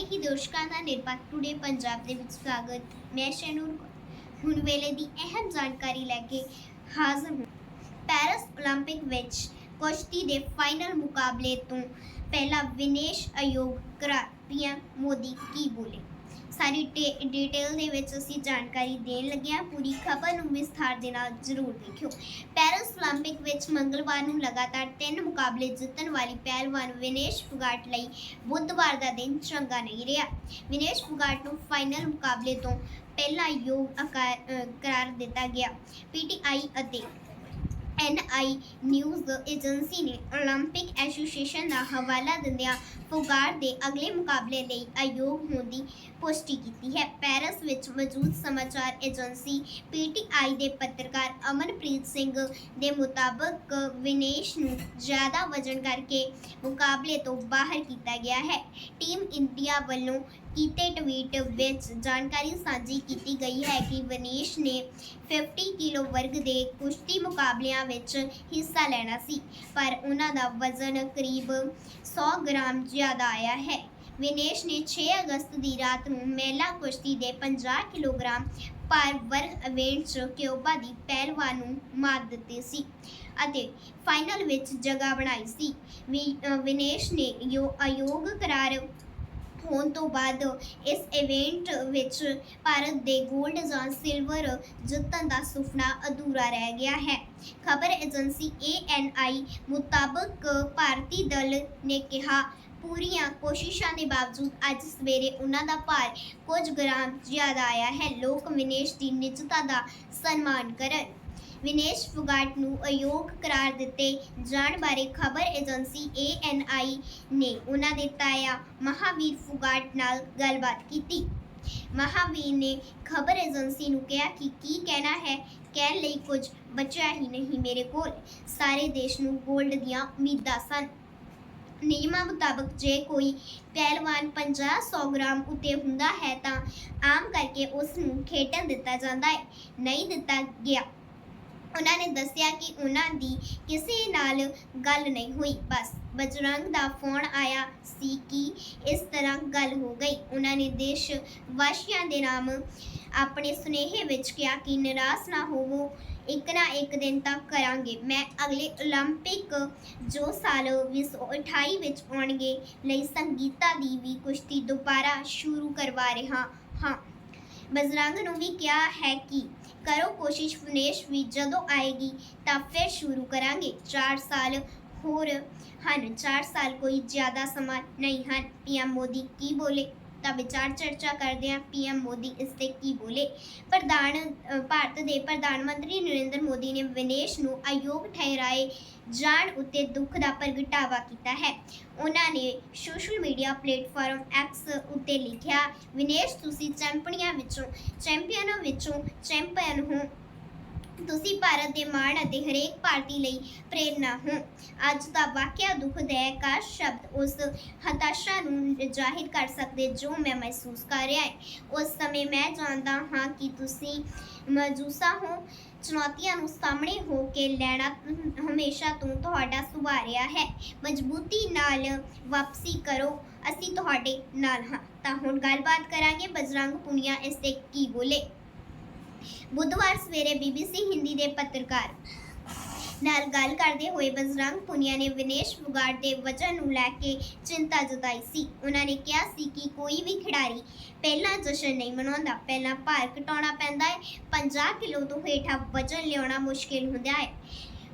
ਹੀ ਦਰਸ਼ਕਾਂ ਦਾ ਨਿਰਪੱਖ ਟੁਡੇ ਪੰਜਾਬ ਦੇ ਵਿੱਚ ਸਵਾਗਤ ਮੈਂ ਸ਼ਨੂਰ ਕੌਰ। ਹੁਣ ਵੇਲੇ ਦੀ ਅਹਿਮ ਜਾਣਕਾਰੀ ਲੈ ਕੇ ਹਾਜ਼ਰ ਹਾਂ ਪੈਰਿਸ 올림픽 ਵਿੱਚ ਕੁਸ਼ਤੀ ਦੇ ਫਾਈਨਲ ਮੁਕਾਬਲੇ ਤੋਂ ਪਹਿਲਾਂ ਵਿਨੇਸ਼ ਅਯੋਗ ਕਰਾ ਪੀਐਮ ਮੋਦੀ ਕੀ ਬੋਲੇ ਸਾਰੀ ਡੇ- ਡਿਟੇਲ ਦੇ ਵਿੱਚ ਅਸੀਂ ਜਾਣਕਾਰੀ ਦੇਣ ਲੱਗੇ ਹਾਂ ਪੂਰੀ ਖਬਰ ਨੂੰ ਵਿਸਥਾਰ ਦੇ ਨਾਲ ਜ਼ਰੂਰ ਦੇਖਿਓ ਪੈਰਿਸ 올림픽 ਵਿੱਚ ਮੰਗਲਵਾਰ ਨੂੰ ਲਗਾਤਾਰ ਤਿੰਨ ਮੁਕਾਬਲੇ ਜਿੱਤਣ ਵਾਲੀ ਪਹਿਲਵਾਨ ਵਿਨੇਸ਼ ਫੁਗਾਟ ਲਈ ਬੁੱਧਵਾਰ ਦਾ ਦਿਨ ਚੰਗਾ ਨਹੀਂ ਰਿਹਾ ਵਿਨੇਸ਼ ਫੁਗਾਟ ਨੂੰ ਫਾਈਨਲ ਮੁਕਾਬਲੇ ਤੋਂ ਪਹਿਲਾਂ ਯੋਗ ਆਕਾਰ ਅ, ਕਰਾਰ ਦਿੱਤਾ ਗਿਆ ਪੀਟੀਆਈ ਅਤੇ ਐਨਆਈ ਨਿਊਜ਼ ਏਜੰਸੀ ਨੇ 올림픽 ਐਸੋਸੀਏਸ਼ਨ ਦਾ ਹਵਾਲਾ ਦਿੰਦਿਆਂ ਫੁਗਾਟ ਦੇ ਅਗਲੇ ਮੁਕਾਬਲੇ ਲਈ ਅਯੋਗ ਹੋਣ ਦੀ ਪੁਸ਼ਟੀ ਕੀਤੀ ਹੈ ਪੈਰਿਸ ਵਿੱਚ ਮੌਜੂਦ ਸਮਾਚਾਰ ਏਜੰਸੀ ਪੀਟੀਆਈ ਦੇ ਪੱਤਰਕਾਰ ਅਮਨਪ੍ਰੀਤ ਸਿੰਘ ਦੇ ਮੁਤਾਬਕ ਵਿਨੇਸ਼ ਨੂੰ ਜ਼ਿਆਦਾ ਵਜ਼ਨ ਕਰਕੇ ਮੁਕਾਬਲੇ ਤੋਂ ਬਾਹਰ ਕੀਤਾ ਗਿਆ ਹੈ ਟੀਮ ਇੰਡੀਆ ਵੱਲੋਂ ਕੀਤੇ ਟਵੀਟ ਵਿੱਚ ਜਾਣਕਾਰੀ ਸਾਂਝੀ ਕੀਤੀ ਗਈ ਹੈ ਕਿ ਵਿਨੇਸ਼ ਨੇ 50 ਕਿਲੋ ਵਰਗ ਦੇ ਕੁਸ਼ਤੀ ਮੁਕਾਬਲਿਆਂ ਵਿੱਚ ਹਿੱਸਾ ਲੈਣਾ ਸੀ, ਪਰ ਉਹਨਾਂ ਦਾ ਵਜ਼ਨ ਕਰੀਬ 100 ਗ੍ਰਾਮ ਜ਼ਿਆਦਾ ਆਇਆ ਹੈ। ਵਿਨੇਸ਼ ਨੇ 6 ਅਗਸਤ ਦੀ ਰਾਤ ਨੂੰ ਮਹਿਲਾ ਕੁਸ਼ਤੀ ਦੇ 50 ਕਿਲੋਗ੍ਰਾਮ ਭਾਰ ਵਰਗ ਇਵੈਂਟ 'ਚ ਕਿਊਬਾ ਦੀ ਪਹਿਲਵਾਨ ਨੂੰ ਮਾਤ ਦਿੱਤੀ ਸੀ ਅਤੇ ਫਾਈਨਲ ਵਿੱਚ ਜਗ੍ਹਾ ਬਣਾਈ ਸੀ। ਵਿਨੇਸ਼ ਨੇ ਯੋ, ਅਯੋਗ ਕਰਾਰ ਹੋਣ ਤੋਂ ਬਾਅਦ ਇਸ ਇਵੈਂਟ ਵਿੱਚ ਭਾਰਤ ਦੇ 골ਡ ਜਾਂ ਸਿਲਵਰ ਜਿੱਤਣ ਦਾ ਸੁਪਨਾ ਅਧੂਰਾ ਰਹਿ ਗਿਆ ਹੈ। ਖਬਰ ਏਜੰਸੀ ANI ਮੁਤਾਬਕ ਭਾਰਤੀ ਦਲ ਨੇ ਕਿਹਾ, ਪੂਰੀਆਂ ਕੋਸ਼ਿਸ਼ਾਂ ਦੇ ਬਾਵਜੂਦ ਅੱਜ ਸਵੇਰੇ ਉਹਨਾਂ ਦਾ ਭਾਰ ਕੁਝ ਗ੍ਰਾਮ ਜ਼ਿਆਦਾ ਆਇਆ ਹੈ। ਲੋਕ ਵਿਨੇਸ਼ ਦੀ ਨਿਜਤਾ ਦਾ ਸਨਮਾਨ ਕਰਨ। ਵਿਨੇਸ਼ ਫੁਗਾਟ ਨੂੰ ਅਯੋਗ ਕਰਾਰ ਦਿੱਤੇ ਜਾਣ ਬਾਰੇ ਖਬਰ ਏਜੰਸੀ ANI ਨੇ ਉਹਨਾਂ ਦੇ ਤਾਇਆ ਮਹਾਵੀਰ ਫੁਗਾਟ ਨਾਲ ਗੱਲਬਾਤ ਕੀਤੀ। ਮਹਾਵੀਰ ਨੇ ਖਬਰ ਏਜੰਸੀ ਨੂੰ ਕਿਹਾ ਕਿ ਕੀ ਕਹਿਣਾ ਹੈ, ਕਹਿਣ ਲਈ ਕੁਝ ਬਚਿਆ ਹੀ ਨਹੀਂ ਮੇਰੇ ਕੋਲ। ਸਾਰੇ ਦੇਸ਼ ਨੂੰ 골ਡ ਦੀਆਂ ਉਮੀਦਾਂ ਸਨ। ਨਿਯਮਾਂ ਮੁਤਾਬਕ ਜੇ ਕੋਈ ਪਹਿਲਵਾਨ 50-100 ਗ੍ਰਾਮ ਉੱਤੇ ਹੁੰਦਾ ਹੈ ਤਾਂ ਆਮ ਕਰਕੇ ਉਸ ਨੂੰ ਖੇਡਣ ਦਿੱਤਾ ਜਾਂਦਾ ਹੈ, ਨਹੀਂ ਦਿੱਤਾ ਗਿਆ। ਉਹਨਾਂ ਨੇ ਦੱਸਿਆ ਕਿ ਉਹਨਾਂ ਦੀ ਕਿਸੇ ਨਾਲ ਗੱਲ ਨਹੀਂ ਹੋਈ ਬਸ ਬਜਰੰਗ ਦਾ ਫੋਨ ਆਇਆ ਸੀ ਕਿ ਇਸ ਤਰ੍ਹਾਂ ਗੱਲ ਹੋ ਗਈ ਉਹਨਾਂ ਨੇ ਦੇਸ਼ ਵਾਸੀਆਂ ਦੇ ਨਾਮ ਆਪਣੇ ਸੁਨੇਹੇ ਵਿੱਚ ਕਿਹਾ ਕਿ ਨਿਰਾਸ਼ ਨਾ ਹੋਵੋ ਇੱਕ ਨਾ ਇੱਕ ਦਿਨ ਤਾਂ ਕਰਾਂਗੇ ਮੈਂ ਅਗਲੇ 올림픽 ਜੋ ਸਾਲ 2028 ਵਿੱਚ ਆਉਣਗੇ ਲਈ ਸੰਗੀਤਾ ਦੀ ਵੀ ਕੁਸ਼ਤੀ ਦੁਬਾਰਾ ਸ਼ੁਰੂ ਕਰਵਾ ਰਿਹਾ ਹਾਂ ਬਜਰੰਗ ਨੂੰ ਵੀ ਕਿਹਾ ਹੈ ਕਿ ਕਰੋ ਕੋਸ਼ਿਸ਼ ਫਨੇਸ਼ ਵੀ ਜਦੋਂ ਆਏਗੀ ਤਾਂ ਫਿਰ ਸ਼ੁਰੂ ਕਰਾਂਗੇ। 4 ਸਾਲ ਹੋਰ ਹਨ। 4 ਸਾਲ ਕੋਈ ਜ਼ਿਆਦਾ ਸਮਾਂ ਨਹੀਂ ਹਨ। ਪੀਐਮ ਮੋਦੀ ਕੀ ਬੋਲੇ? ਤਾਂ ਵਿਚਾਰ ਚਰਚਾ ਕਰਦਿਆਂ ਹਾਂ ਪੀਐਮ ਮੋਦੀ ਇਸ ਤੇ ਕੀ ਬੋਲੇ? ਪ੍ਰਧਾਨ ਭਾਰਤ ਦੇ ਪ੍ਰਧਾਨ ਮੰਤਰੀ ਨਰਿੰਦਰ ਮੋਦੀ ਨੇ ਵਿਨੇਸ਼ ਨੂੰ ਅਯੋਗ ਠਹਿਰਾਏ ਜਾਣ ਉੱਤੇ ਦੁੱਖ ਦਾ ਪ੍ਰਗਟਾਵਾ ਕੀਤਾ ਹੈ। ਉਹਨਾਂ ਨੇ ਸੋਸ਼ਲ ਮੀਡੀਆ ਪਲੇਟਫਾਰਮ ਐਕਸ ਉੱਤੇ ਲਿਖਿਆ ਵਿਨੇਸ਼ ਤੁਸੀਂ ਚੈਂਪੀਅਨਾਂ ਵਿੱਚੋਂ ਚੈਂਪੀਅਨਾਂ ਵਿੱਚੋਂ ਚੈਂਪੀਅਨ ਹੋ ਤੁਸੀਂ ਭਾਰਤ ਦੇ ਮਾਣ ਅਤੇ ਹਰੇਕ ਭਾਰਤੀ ਲਈ ਪ੍ਰੇਰਨਾ ਹੋ। ਅੱਜ ਦਾ ਵਾਕਿਆ ਦੁਖਦਾਇਕ ਕਾਸ਼ ਸ਼ਬਦ ਉਸ ਹਤਾਸ਼ਾ ਨੂੰ ਜ਼ਾਹਿਰ ਕਰ ਸਕਦੇ ਜੋ ਮੈਂ ਮਹਿਸੂਸ ਕਰ ਰਿਹਾ ਹਾਂ। ਉਸ ਸਮੇਂ ਮੈਂ ਜਾਣਦਾ ਹਾਂ ਕਿ ਤੁਸੀਂ ਮਜੂਸਾ ਹੋ। ਚੁਣੌਤੀਆਂ ਨੂੰ ਸਾਹਮਣੇ ਹੋ ਕੇ ਲੈਣਾ ਹਮੇਸ਼ਾ ਤੋਂ ਤੁਹਾਡਾ ਸੁਭਾਅ ਰਿਹਾ ਹੈ। ਮਜ਼ਬੂਤੀ ਨਾਲ ਵਾਪਸੀ ਕਰੋ। ਅਸੀਂ ਤੁਹਾਡੇ ਨਾਲ ਹਾਂ। ਤਾਂ ਹੁਣ ਗੱਲਬਾਤ ਕਰਾਂਗੇ। ਬਜਰੰਗ ਪੁਨੀਆ ਇਸ ਤੇ ਕੀ ਬੋਲੇ? ਬੁੱਧਵਾਰ ਸਵੇਰੇ ਬੀਬੀਸੀ ਹਿੰਦੀ ਦੇ ਪੱਤਰਕਾਰ ਨਾਲ ਗੱਲ ਕਰਦੇ ਹੋਏ ਬਜਰੰਗ ਪੁਨੀਆ ਨੇ ਵਿਨੇਸ਼ ਫੁਗਾਟ ਦੇ ਵਜਨ ਨੂੰ ਲੈ ਕੇ ਚਿੰਤਾ ਜਤਾਈ ਸੀ। ਉਹਨਾਂ ਨੇ ਕਿਹਾ ਸੀ ਕਿ ਕੋਈ ਵੀ ਖਿਡਾਰੀ ਪਹਿਲਾਂ ਜਸ਼ਨ ਨਹੀਂ ਮਨਾਉਂਦਾ, ਪਹਿਲਾਂ ਭਾਰ ਘਟਾਉਣਾ ਪੈਂਦਾ ਹੈ 50 ਕਿਲੋ ਤੋਂ ਹੇਠਾਂ ਵਜਨ ਲਿਆਉਣਾ ਮੁਸ਼ਕਿਲ ਹੁੰਦਾ ਹੈ।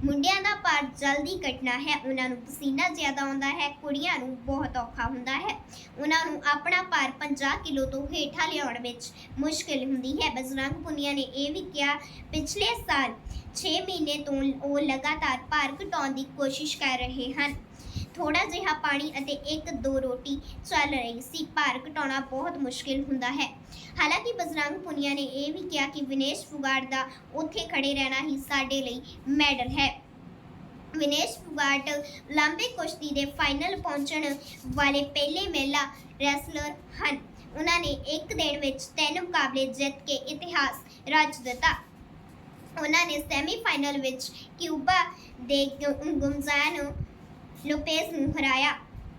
ਮੁੰਡਿਆਂ ਦਾ ਭਾਰ ਜਲਦੀ ਕੱਟਣਾ ਹੈ, ਉਹਨਾਂ ਨੂੰ ਪਸੀਨਾ ਜ਼ਿਆਦਾ ਆਉਂਦਾ ਹੈ, ਕੁੜੀਆਂ ਨੂੰ ਬਹੁਤ ਔਖਾ ਹੁੰਦਾ ਹੈ। ਉਹਨਾਂ ਨੂੰ ਆਪਣਾ ਭਾਰ 50 ਕਿਲੋ ਤੋਂ ਹੇਠਾਂ ਲਿਆਉਣ ਵਿੱਚ ਮੁਸ਼ਕਿਲ ਹੁੰਦੀ ਹੈ। ਬਜਰੰਗ ਪੁਨੀਆ ਨੇ ਇਹ ਵੀ ਕਿਹਾ, ਪਿਛਲੇ ਸਾਲ 6 ਮਹੀਨੇ ਤੋਂ ਉਹ ਲਗਾਤਾਰ ਭਾਰ ਘਟਾਉਣ ਦੀ ਕੋਸ਼ਿਸ਼ ਕਰ ਰਹੇ ਹਨ। ਥੋੜਾ ਜਿਹਾ ਪਾਣੀ ਅਤੇ ਇੱਕ ਦੋ ਰੋਟੀ ਚੱਲ ਰਹੀ ਸੀ। ਭਾਰ ਘਟਾਉਣਾ ਬਹੁਤ ਮੁਸ਼ਕਿਲ ਹੁੰਦਾ ਹੈ। ਹਾਲਾਂਕਿ ਬਜਰੰਗ ਪੁਨੀਆ ਨੇ ਇਹ ਵੀ ਕਿਹਾ ਕਿ ਵਿਨੇਸ਼ ਫੁਗਾੜ ਦਾ ਉੱਥੇ ਖੜੇ ਰਹਿਣਾ ਹੀ ਸਾਡੇ ਲਈ ਮੈਡਲ ਹੈ। ਵਿਨੇਸ਼ ਫੁਗਾਟ ਲੰਬੇ ਕੁਸ਼ਤੀ ਦੇ ਫਾਈਨਲ ਪਹੁੰਚਣ ਵਾਲੇ ਪਹਿਲੇ ਮਹਿਲਾ ਰੈਸਲਰ ਹਨ। ਉਹਨਾਂ ਨੇ ਇੱਕ ਦਿਨ ਵਿੱਚ ਤਿੰਨ ਮੁਕਾਬਲੇ ਜਿੱਤ ਕੇ ਇਤਿਹਾਸ ਰਚ ਦਿੱਤਾ। ਉਹਨਾਂ ਨੇ ਸੈਮੀਫਾਈਨਲ ਵਿੱਚ ਕਿਊਬਾ ਦੇ ਗੁਮਜ਼ਾਨ ਲੋਪੇਜ਼ ਨੂੰ ਹਰਾਇਆ।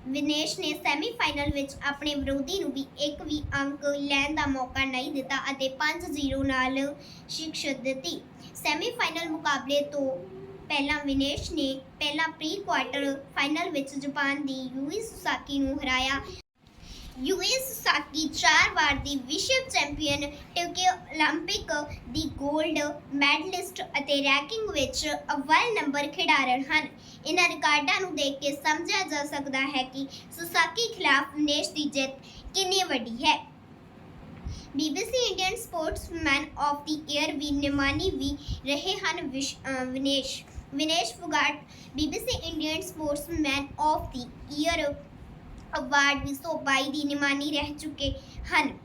ਵਿਨੇਸ਼ ਨੇ ਸੈਮੀਫਾਈਨਲ ਵਿੱਚ ਆਪਣੇ ਵਿਰੋਧੀ ਨੂੰ ਵੀ ਇੱਕ ਵੀ ਅੰਕ ਲੈਣ ਦਾ ਮੌਕਾ ਨਹੀਂ ਦਿੱਤਾ ਅਤੇ 5-0 ਨਾਲ ਸ਼ਿਕਸ਼ਤ ਦਿੱਤੀ। ਸੈਮੀਫਾਈਨਲ ਮੁਕਾਬਲੇ ਤੋਂ ਪਹਿਲਾਂ ਵਿਨੇਸ਼ ਨੇ ਪਹਿਲਾਂ ਪ੍ਰੀ ਕੁਆਰਟਰ ਫਾਈਨਲ ਵਿੱਚ ਜਾਪਾਨ ਦੀ ਯੂਈ ਸੁਸਾਕੀ ਨੂੰ ਹਰਾਇਆ। ਯੂਏ ਸਾਕੀ ਚਾਰ ਵਾਰ ਦੀ ਵਿਸ਼ਵ ਚੈਂਪੀਅਨ ਟੋਕੀਓ 올림픽 ਦੀ 골ਡ ਮੈਡਲਿਸਟ ਅਤੇ ਰੈਂਕਿੰਗ ਵਿੱਚ ਅਵਲ ਨੰਬਰ ਖਿਡਾਰਨ ਹਨ। ਇਹਨਾਂ ਰਿਕਾਰਡਾਂ ਨੂੰ ਦੇਖ ਕੇ ਸਮਝਿਆ ਜਾ ਸਕਦਾ ਹੈ ਕਿ ਸੁਸਾਕੀ ਖਿਲਾਫ ਵਿਨੇਸ਼ ਦੀ ਜਿੱਤ ਕਿੰਨੀ ਵੱਡੀ ਹੈ। BBC Indian sportsman of the year ਵੀ ਨਿਮਾਨੀ ਵੀ ਰਹੇ ਹਨ Vinesh. Vinesh Phogat BBC Indian sportsman of the year award 2022 ਦੀ ਨਿਮਾਨੀ ਰਹਿ ਚੁੱਕੇ ਹਨ।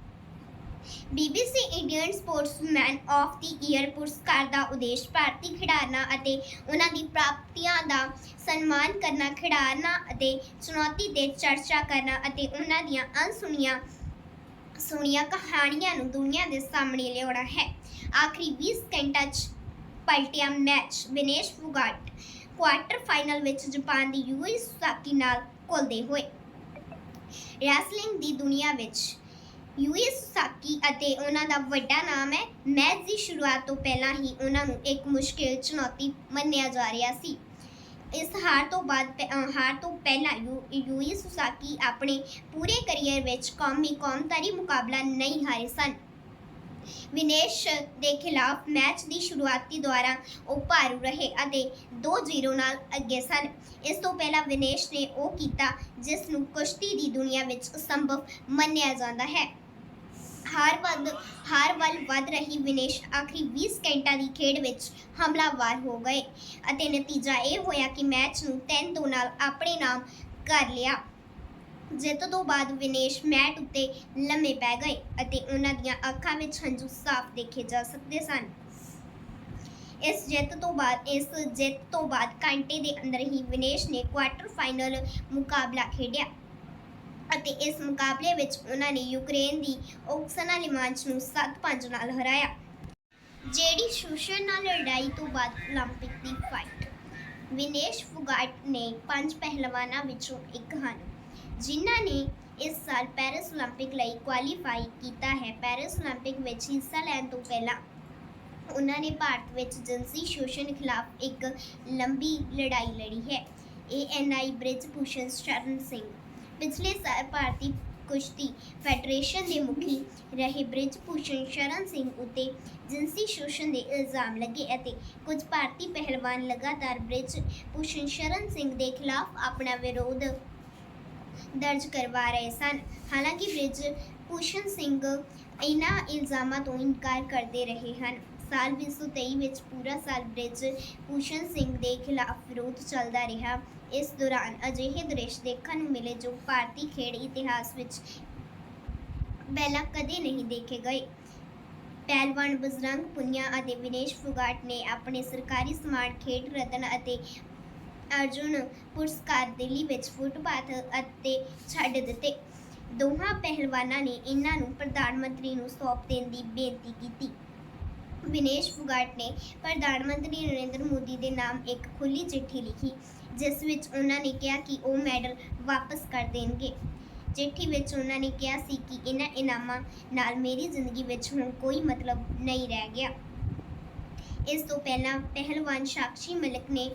BBC Indian sportsman of the year ਪੁਰਸਕਾਰ ਦਾ ਉਦੇਸ਼ ਭਾਰਤੀ ਖਿਡਾਰਨਾਂ ਅਤੇ ਉਹਨਾਂ ਦੀ ਪ੍ਰਾਪਤੀਆਂ ਦਾ ਸਨਮਾਨ ਕਰਨਾ, ਖਿਡਾਰਨਾਂ ਅਤੇ ਚੁਣੌਤੀ ਤੇ ਚਰਚਾ ਕਰਨਾ ਅਤੇ ਉਹਨਾਂ ਦੀਆਂ ਅਣਸੁਣੀਆਂ, ਸੁਣੀਆਂ ਕਹਾਣੀਆਂ ਨੂੰ ਦੁਨੀਆ ਦੇ ਸਾਹਮਣੇ ਲਿਆਉਣਾ ਹੈ। ਆਖਰੀ 20 ਸਕਿੰਟਾਂ 'ਚ ਪਲਟਿਆ match. Vinesh Phogat quarter final ਵਿੱਚ ਜਾਪਾਨ ਦੀ ਯੂਈ ਸਾਕੀ ਨਾਲ ਘੁਲਦੇ ਹੋਏ ਰੈਸਲਿੰਗ ਦੀ ਦੁਨੀਆ ਵਿੱਚ। ਯੂਈ ਸੁਸਾਕੀ ਅਤੇ ਉਹਨਾਂ ਦਾ ਵੱਡਾ ਨਾਮ ਹੈ। ਮੈਚ ਦੀ ਸ਼ੁਰੂਆਤ ਤੋਂ ਪਹਿਲਾਂ ਹੀ ਉਹਨਾਂ ਨੂੰ ਇੱਕ ਮੁਸ਼ਕਿਲ ਚੁਣੌਤੀ ਮੰਨਿਆ ਜਾ ਰਿਹਾ ਸੀ। ਇਸ ਹਾਰ ਤੋਂ ਬਾਅਦ ਹਾਰ ਤੋਂ ਪਹਿਲਾਂ ਯੂ- ਯੂਈ ਸੁਸਾਕੀ ਆਪਣੇ ਪੂਰੇ ਕੈਰੀਅਰ ਵਿੱਚ ਕੌਮੀ ਕੌਮਤਾਰੀ ਮੁਕਾਬਲਾ ਨਹੀਂ ਹਾਰੇ ਸਨ। ਵਿਨੇਸ਼ ਦੇ ਖਿਲਾਫ ਮੈਚ ਦੀ ਸ਼ੁਰੂਆਤੀ ਦੌਰਾਨ ਉਹ ਭਾਰੂ ਰਹੇ ਅਤੇ 2-0 ਨਾਲ ਅੱਗੇ ਸਨ। ਇਸ ਤੋਂ ਪਹਿਲਾਂ ਵਿਨੇਸ਼ ਨੇ ਉਹ ਕੀਤਾ, ਜਿਸ ਨੂੰ ਕੁਸ਼ਤੀ ਦੀ ਦੁਨੀਆ ਵਿੱਚ ਅਸੰਭਵ ਮੰਨਿਆ ਜਾਂਦਾ ਹੈ। ਹਾਰ ਵੱਧ, ਹਾਰ ਵੱਲ ਵੱਧ ਰਹੀ ਵਿਨੇਸ਼ ਆਖਰੀ 20 ਸਕਿੰਟਾਂ ਦੀ ਖੇਡ ਵਿੱਚ ਹਮਲਾਵਰ ਹੋ ਗਏ ਅਤੇ ਨਤੀਜਾ ਇਹ ਹੋਇਆ ਕਿ ਮੈਚ ਨੂੰ 3-2 ਨਾਲ ਆਪਣੇ ਨਾਮ ਕਰ ਲਿਆ। ਜਿੱਤ ਤੋਂ ਬਾਅਦ ਵਿਨੇਸ਼ ਮੈਟ ਉੱਤੇ ਲੰਮੇ ਪੈ ਗਏ ਅਤੇ ਉਹਨਾਂ ਦੀਆਂ ਅੱਖਾਂ ਵਿੱਚ ਹੰਝੂ ਸਾਫ਼ ਦੇਖੇ ਜਾ ਸਕਦੇ ਸਨ ਇਸ ਜਿੱਤ ਤੋਂ ਬਾਅਦ ਇਸ ਜਿੱਤ ਤੋਂ ਬਾਅਦ ਘੰਟੇ ਦੇ ਅੰਦਰ ਹੀ ਵਿਨੇਸ਼ ਨੇ ਕੁਆਰਟਰ ਫਾਈਨਲ ਮੁਕਾਬਲਾ ਖੇਡਿਆ ਅਤੇ ਇਸ ਮੁਕਾਬਲੇ ਵਿੱਚ ਉਹਨਾਂ ਨੇ ਯੂਕਰੇਨ ਦੀ ਓਕਸਨਾ ਲਿਮਾਂਚ ਨੂੰ 7-5 ਨਾਲ ਹਰਾਇਆ ਜਿਹੜੀ ਸ਼ੂਸ਼ਨ ਨਾਲ ਲੜਾਈ ਤੋਂ ਬਾਅਦ 올림픽 ਦੀ ਫਾਈਟ ਵਿਨੇਸ਼ ਫੁਗਾਟ ਨੇ ਪੰਜ ਪਹਿਲਵਾਨਾਂ ਵਿੱਚੋਂ ਇੱਕ ਹਨ ਜਿਨ੍ਹਾਂ ਨੇ ਇਸ ਸਾਲ ਪੈਰਿਸ 올림픽 ਲਈ ਕੁਆਲੀਫਾਈ ਕੀਤਾ ਹੈ ਪੈਰਿਸ 올림픽 ਵਿੱਚ ਹਿੱਸਾ ਲੈਣ ਤੋਂ ਪਹਿਲਾਂ ਉਹਨਾਂ ਨੇ ਭਾਰਤ ਵਿੱਚ ਜਿਨਸੀ ਸ਼ੋਸ਼ਣ ਖਿਲਾਫ ਇੱਕ ਲੰਬੀ ਲੜਾਈ ਲੜੀ ਹੈ ਏਐਨਆਈ ਬ੍ਰਿਜ ਭੂਸ਼ਣ ਸ਼ਰਨ ਸਿੰਘ ਪਿਛਲੇ ਸਾਲ ਭਾਰਤੀ ਕੁਸ਼ਤੀ ਫੈਡਰੇਸ਼ਨ ਦੇ ਮੁਖੀ ਰਹੇ ਬ੍ਰਿਜ ਭੂਸ਼ਣ ਸ਼ਰਨ ਸਿੰਘ ਉਤੇ ਜਿਨਸੀ ਸ਼ੋਸ਼ਣ ਦੇ ਇਲਜ਼ਾਮ ਲੱਗੇ ਅਤੇ ਕੁਝ ਭਾਰਤੀ ਪਹਿਲਵਾਨ ਲਗਾਤਾਰ ਬ੍ਰਿਜ ਭੂਸ਼ਣ ਸ਼ਰਨ ਸਿੰਘ ਦੇ ਖਿਲਾਫ ਆਪਣਾ ਵਿਰੋਧ ਦਰਜ ਕਰਵਾ ਰਹੇ ਸਨ। ਹਾਲਾਂਕਿ ਬ੍ਰਿਜ ਭੂਸ਼ਣ ਸਿੰਘ ਇਹਨਾਂ ਇਲਜ਼ਾਮਾਂ ਤੋਂ ਇਨਕਾਰ ਕਰਦੇ ਰਹੇ ਹਨ। ਸਾਲ 2023 ਵਿੱਚ ਪੂਰਾ ਸਾਲ ਬ੍ਰਿਜ ਭੂਸ਼ਣ ਸਿੰਘ ਦੇ ਖਿਲਾਫ ਵਿਰੋਧ ਚੱਲਦਾ ਰਿਹਾ। ਇਸ ਦੌਰਾਨ ਅਜਿਹੇ ਦ੍ਰਿਸ਼ ਦੇਖਣ ਨੂੰ ਮਿਲੇ ਜੋ ਭਾਰਤੀ ਖੇਡ ਇਤਿਹਾਸ ਵਿੱਚ ਪਹਿਲਾਂ ਕਦੇ ਨਹੀਂ ਦੇਖੇ ਗਏ। ਪਹਿਲਵਾਨ ਬਜਰੰਗ ਪੁਨੀਆ ਅਤੇ ਵਿਨੇਸ਼ ਫੁਗਾਟ ਨੇ ਆਪਣੇ ਸਰਕਾਰੀ ਸਮਾਰਟ ਖੇਡ ਰਤਨ ਅਤੇ ਅਰਜੁਨ ਪੁਰਸਕਾਰ ਦਿੱਲੀ ਵਿੱਚ ਫੁੱਟਪਾਥ ਅਤੇ ਛੱਡ ਦਿੱਤੇ। ਦੋਹਾਂ ਪਹਿਲਵਾਨਾਂ ਨੇ ਇਹਨਾਂ ਨੂੰ ਪ੍ਰਧਾਨ ਮੰਤਰੀ ਨੂੰ ਸੌਂਪ ਦੇਣ ਦੀ ਬੇਨਤੀ ਕੀਤੀ। ਵਿਨੇਸ਼ ਫੁਗਾਟ ਨੇ ਪ੍ਰਧਾਨ ਮੰਤਰੀ ਨਰਿੰਦਰ ਮੋਦੀ ਦੇ ਨਾਮ ਇੱਕ ਖੁੱਲੀ ਚਿੱਠੀ ਲਿਖੀ, ਜਿਸ ਵਿੱਚ ਉਹਨਾਂ ਨੇ ਕਿਹਾ ਕਿ ਉਹ ਮੈਡਲ ਵਾਪਸ ਕਰ ਦੇਣਗੇ। ਚਿੱਠੀ ਵਿੱਚ ਉਹਨਾਂ ਨੇ ਕਿਹਾ ਸੀ ਕਿ ਇਹਨਾਂ ਇਨਾਮਾਂ ਨਾਲ ਮੇਰੀ ਜ਼ਿੰਦਗੀ ਵਿੱਚ ਹੁਣ ਕੋਈ ਮਤਲਬ ਨਹੀਂ ਰਹਿ ਗਿਆ। ਇਸ ਤੋਂ ਪਹਿਲਾਂ ਪਹਿਲਵਾਨ ਸਾਕਸ਼ੀ ਮਲਿਕ ਨੇ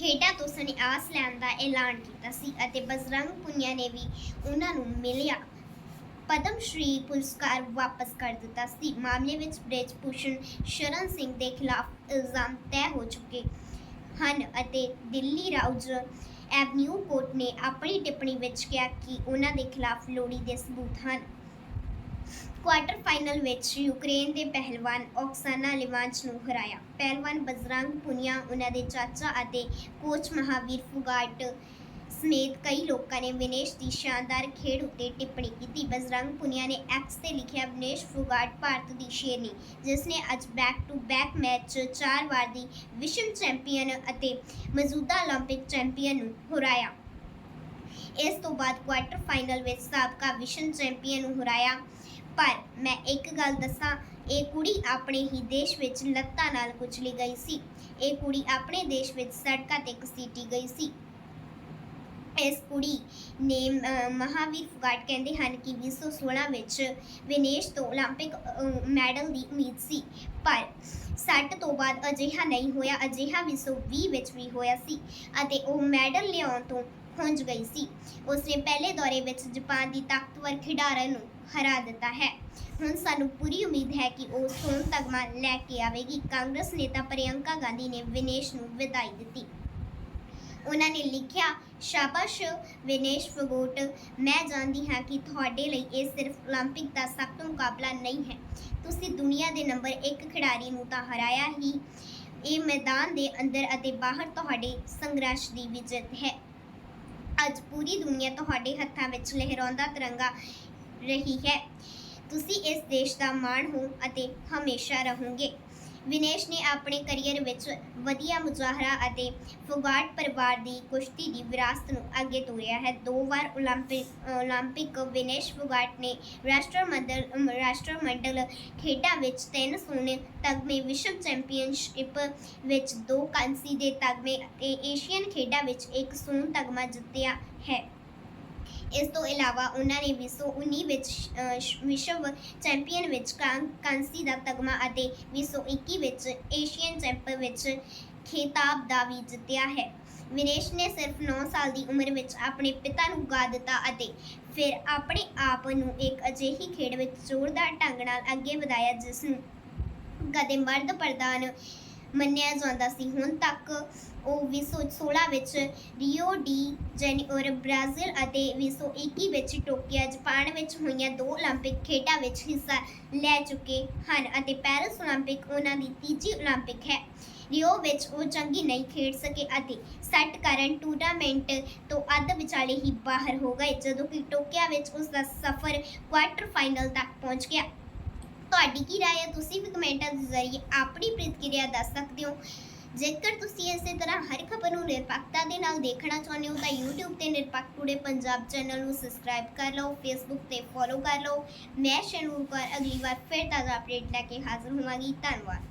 ਖੇਡਾਂ ਤੋਂ ਸੰਨਿਆਸ ਲੈਣ ਦਾ ਐਲਾਨ ਕੀਤਾ ਸੀ ਅਤੇ ਬਜਰੰਗ ਪੁਨੀਆ ਨੇ ਵੀ ਉਹਨਾਂ ਨੂੰ ਮਿਲਿਆ। ਪਦਮ ਸ਼੍ਰੀ ਪੁਰਸਕਾਰ ਵਾਪਸ ਕਰ ਦਿੱਤਾ ਸੀ। ਮਾਮਲੇ ਵਿੱਚ ਬ੍ਰਿਜ ਭੂਸ਼ਣ ਸ਼ਰਨ ਸਿੰਘ ਦੇ ਖਿਲਾਫ ਇਲਜ਼ਾਮ ਤੈਅ ਹੋ ਚੁੱਕੇ ਹਨ ਅਤੇ ਦਿੱਲੀ ਰਾਉਜ ਐਵਨਿਊ ਕੋਰਟ ਨੇ ਆਪਣੀ ਟਿੱਪਣੀ ਵਿੱਚ ਕਿਹਾ ਕਿ ਉਹਨਾਂ ਦੇ ਖਿਲਾਫ ਲੋੜੀ ਦੇ ਸਬੂਤ ਹਨ। ਕੁਆਰਟਰ ਫਾਈਨਲ ਵਿੱਚ ਯੂਕਰੇਨ ਦੇ ਪਹਿਲਵਾਨ ਓਕਸਾਨਾ ਲਿਵਾਂਚ ਨੂੰ ਹਰਾਇਆ ਪਹਿਲਵਾਨ ਬਜਰੰਗ ਪੁਨੀਆ ਉਹਨਾਂ ਦੇ ਚਾਚਾ ਅਤੇ ਕੋਚ ਮਹਾਵੀਰ ਫੁਗਾਟ ਸਮੇਤ ਕਈ ਲੋਕਾਂ ਨੇ ਵਿਨੇਸ਼ ਦੀ ਸ਼ਾਨਦਾਰ ਖੇਡ ਉੱਤੇ ਟਿੱਪਣੀ ਕੀਤੀ ਬਜਰੰਗ ਪੁਨੀਆ ਨੇ ਐਕਸ ਤੇ ਲਿਖਿਆ ਵਿਨੇਸ਼ ਫੁਗਾਟ ਭਾਰਤ ਦੀ ਸ਼ੇਰਨੀ ਜਿਸ ਨੇ ਅੱਜ ਬੈਕ ਟੂ ਬੈਕ ਮੈਚ 'ਚ ਚਾਰ ਵਾਰ ਦੀ ਵਿਸ਼ਵ ਚੈਂਪੀਅਨ ਅਤੇ ਮੌਜੂਦਾ 올림픽 ਚੈਂਪੀਅਨ ਨੂੰ ਹਰਾਇਆ ਇਸ ਤੋਂ ਬਾਅਦ ਕੁਆਰਟਰ ਫਾਈਨਲ ਵਿੱਚ ਸਾਬਕਾ ਵਿਸ਼ਵ ਚੈਂਪੀਅਨ ਨੂੰ ਹਰਾਇਆ ਪਰ ਮੈਂ ਇੱਕ ਗੱਲ ਦੱਸਾਂ ਇਹ ਕੁੜੀ ਆਪਣੇ ਹੀ ਦੇਸ਼ ਵਿੱਚ ਲੱਤਾਂ ਨਾਲ ਕੁਚਲੀ ਗਈ ਸੀ ਇਹ ਕੁੜੀ ਆਪਣੇ ਦੇਸ਼ ਵਿੱਚ ਸੜਕਾਂ ਤੇ ਘਸੀਟੀ ਗਈ ਸੀ ਇਸ ਕੁੜੀ ਨੇ ਅਹ, ਮਹਾਵੀਰ ਫੁਗਾਟ ਕਹਿੰਦੇ ਹਨ ਕਿ 2016 ਵਿੱਚ ਵਿਨੇਸ਼ ਤੋਂ 올림픽 ਅਹ, ਮੈਡਲ ਦੀ ਉਮੀਦ ਸੀ ਪਰ ਸੱਟ ਤੋਂ ਬਾਅਦ ਅਜਿਹਾ ਨਹੀਂ ਹੋਇਆ ਅਜਿਹਾ 2020 ਵਿੱਚ ਵੀ ਹੋਇਆ ਸੀ ਅਤੇ ਉਹ ਮੈਡਲ ਲਿਆਉਣ ਤੋਂ ਖੁੰਝ ਗਈ ਸੀ ਉਸਨੇ ਪਹਿਲੇ ਦੌਰੇ ਵਿੱਚ ਜਾਪਾਨ ਦੀ ਤਾਕਤਵਰ ਖਿਡਾਰਨ ਨੂੰ ਹਰਾ ਦਿੱਤਾ ਹੈ ਹੁਣ ਸਾਨੂੰ ਪੂਰੀ ਉਮੀਦ ਹੈ ਕਿ ਉਹ ਸੋਨ ਤਗਮਾ ਲੈ ਕੇ ਆਵੇਗੀ ਕਾਂਗਰਸ ਨੇਤਾ ਪ੍ਰਿਯੰਕਾ ਗਾਂਧੀ ਨੇ ਵਿਨੇਸ਼ ਨੂੰ ਵਿਦਾਈ ਦਿੱਤੀ ਉਹਨਾਂ ਨੇ ਲਿਖਿਆ ਸ਼ਾਬਾਸ਼ ਵਿਨੇਸ਼ ਫਗੋਟ ਮੈਂ ਜਾਣਦੀ ਹਾਂ ਕਿ ਤੁਹਾਡੇ ਲਈ ਇਹ ਸਿਰਫ 올림픽 ਦਾ ਸਖਤ ਮੁਕਾਬਲਾ ਨਹੀਂ ਹੈ ਤੁਸੀਂ ਦੁਨੀਆ ਦੇ ਨੰਬਰ 1 ਖਿਡਾਰੀ ਨੂੰ ਤਾਂ ਹਰਾਇਆ ਹੀ ਇਹ ਮੈਦਾਨ ਦੇ ਅੰਦਰ ਅਤੇ ਬਾਹਰ ਤੁਹਾਡੇ ਸੰਘਰਸ਼ ਦੀ ਵੀ ਜਿੱਤ ਹੈ ਅੱਜ ਪੂਰੀ ਦੁਨੀਆ ਤੁਹਾਡੇ ਹੱਥਾਂ ਵਿੱਚ ਲਹਿਰਾਉਂਦਾ ਤਿਰੰਗਾ ਰਹੀ ਹੈ। ਤੁਸੀਂ ਇਸ ਦੇਸ਼ ਦਾ ਮਾਣ ਹੋ ਅਤੇ ਹਮੇਸ਼ਾ ਰਹੋਗੇ। ਵਿਨੇਸ਼ ਨੇ ਆਪਣੇ ਕੈਰੀਅਰ ਵਿੱਚ ਵਧੀਆ ਮੁਜ਼ਾਹਰਾ ਅਤੇ ਫੁਗਾਟ ਪਰਿਵਾਰ ਦੀ ਕੁਸ਼ਤੀ ਦੀ ਵਿਰਾਸਤ ਨੂੰ ਅੱਗੇ ਤੋਰਿਆ ਹੈ ਦੋ ਵਾਰ 올림픽 올림픽 ਵਿਨੇਸ਼ ਫੁਗਾਟ ਨੇ ਰਾਸ਼ਟਰਮੰਡਲ ਅਮ, ਰਾਸ਼ਟਰਮੰਡਲ ਖੇਡਾਂ ਵਿੱਚ ਤਿੰਨ ਸੋਨੇ ਤਗਮੇ ਵਿਸ਼ਵ ਚੈਂਪੀਅਨਸ਼ਿਪ ਵਿੱਚ ਦੋ ਕਾਂਸੀ ਦੇ ਤਗਮੇ ਅਤੇ ਏਸ਼ੀਅਨ ਖੇਡਾਂ ਵਿੱਚ ਇੱਕ ਸੋਨ ਤਗਮਾ ਜਿੱਤਿਆ ਹੈ ਇਸ ਤੋਂ ਇਲਾਵਾ ਉਹਨਾਂ ਨੇ 2019 ਵਿੱਚ ਵਿਸ਼ਵ ਚੈਂਪੀਅਨ ਵਿੱਚ ਕਾਂਸੀ ਦਾ ਤਗਮਾ ਅਤੇ 2021 ਵਿੱਚ ਏਸ਼ੀਅਨ ਚੈਂਪ ਵਿੱਚ ਖਿਤਾਬ ਦਾ ਵੀ ਜਿੱਤਿਆ ਹੈ। ਵਿਨੇਸ਼ ਨੇ ਸਿਰਫ 9 ਸਾਲ ਦੀ ਉਮਰ ਵਿੱਚ ਆਪਣੇ ਪਿਤਾ ਨੂੰ ਗਾ ਦਿੱਤਾ ਅਤੇ ਫਿਰ ਆਪਣੇ ਆਪ ਨੂੰ ਇੱਕ ਅਜਿਹੀ ਖੇਡ ਵਿੱਚ ਜ਼ੋਰਦਾਰ ਢੰਗ ਨਾਲ ਅੱਗੇ ਵਧਾਇਆ ਜਿਸ ਨੂੰ ਕਦੇ ਮਰਦ ਪ੍ਰਧਾਨ ਮੰਨਿਆ ਜਾਂਦਾ ਸੀ ਹੁਣ ਤੱਕ ਉਹ 2016 ਵਿੱਚ ਰੀਓ ਡੀ ਜੈਨੀਓਰ ਬ੍ਰਾਜ਼ੀਲ ਅਤੇ 2021 ਵਿੱਚ ਟੋਕੀਓ ਜਾਪਾਨ ਵਿੱਚ ਹੋਈਆਂ ਦੋ 올림픽 ਖੇਡਾਂ ਵਿੱਚ ਹਿੱਸਾ ਲੈ ਚੁੱਕੇ ਹਨ ਅਤੇ ਪੈਰਿਸ 올림픽 ਉਹਨਾਂ ਦੀ ਤੀਜੀ 올림픽 ਹੈ ਰੀਓ ਵਿੱਚ ਉਹ ਚੰਗੀ ਨਹੀਂ ਖੇਡ ਸਕੇ ਅਤੇ ਸੱਟ ਕਾਰਨ ਟੂਰਨਾਮੈਂਟ ਤੋਂ ਅੱਧ ਵਿਚਾਲੇ ਹੀ ਬਾਹਰ ਹੋ ਗਏ ਜਦੋਂ ਕਿ ਟੋਕੀਓ ਵਿੱਚ ਉਸ ਦਾ ਸਫ਼ਰ ਕੁਆਰਟਰ ਫਾਈਨਲ ਤੱਕ ਪਹੁੰਚ ਗਿਆ ਤੁਹਾਡੀ ਕੀ رائے ਹੈ ਤੁਸੀਂ ਵੀ ਕਮੈਂਟਾਂ ਦੇ ਜ਼ਰੀਏ ਆਪਣੀ ਪ੍ਰਤੀਕਿਰਿਆ ਦੱਸ ਸਕਦੇ ਹੋ ਜੇਕਰ ਤੁਸੀਂ ਇਸੇ ਤਰ੍ਹਾਂ ਹਰ ਖਬਰ ਨੂੰ ਨਿਰਪੱਖਤਾ ਦੇ ਨਾਲ ਦੇਖਣਾ ਚਾਹੁੰਦੇ ਹੋ ਤਾਂ YouTube ਤੇ ਨਿਰਪੱਖ ਟੂਡੇ ਪੰਜਾਬ ਚੈਨਲ ਨੂੰ ਸਬਸਕ੍ਰਾਈਬ ਕਰ ਲਓ Facebook ਤੇ ਫੋਲੋ ਕਰ ਲਓ ਮੈਂ ਸ਼ਨੂਰ ਕੌਰ ਅਗਲੀ ਵਾਰ ਫਿਰ ਤਾਜ਼ਾ ਅਪਡੇਟ ਲੈ ਕੇ ਹਾਜ਼ਰ ਹੋਵਾਂਗੀ ਧੰਨਵਾਦ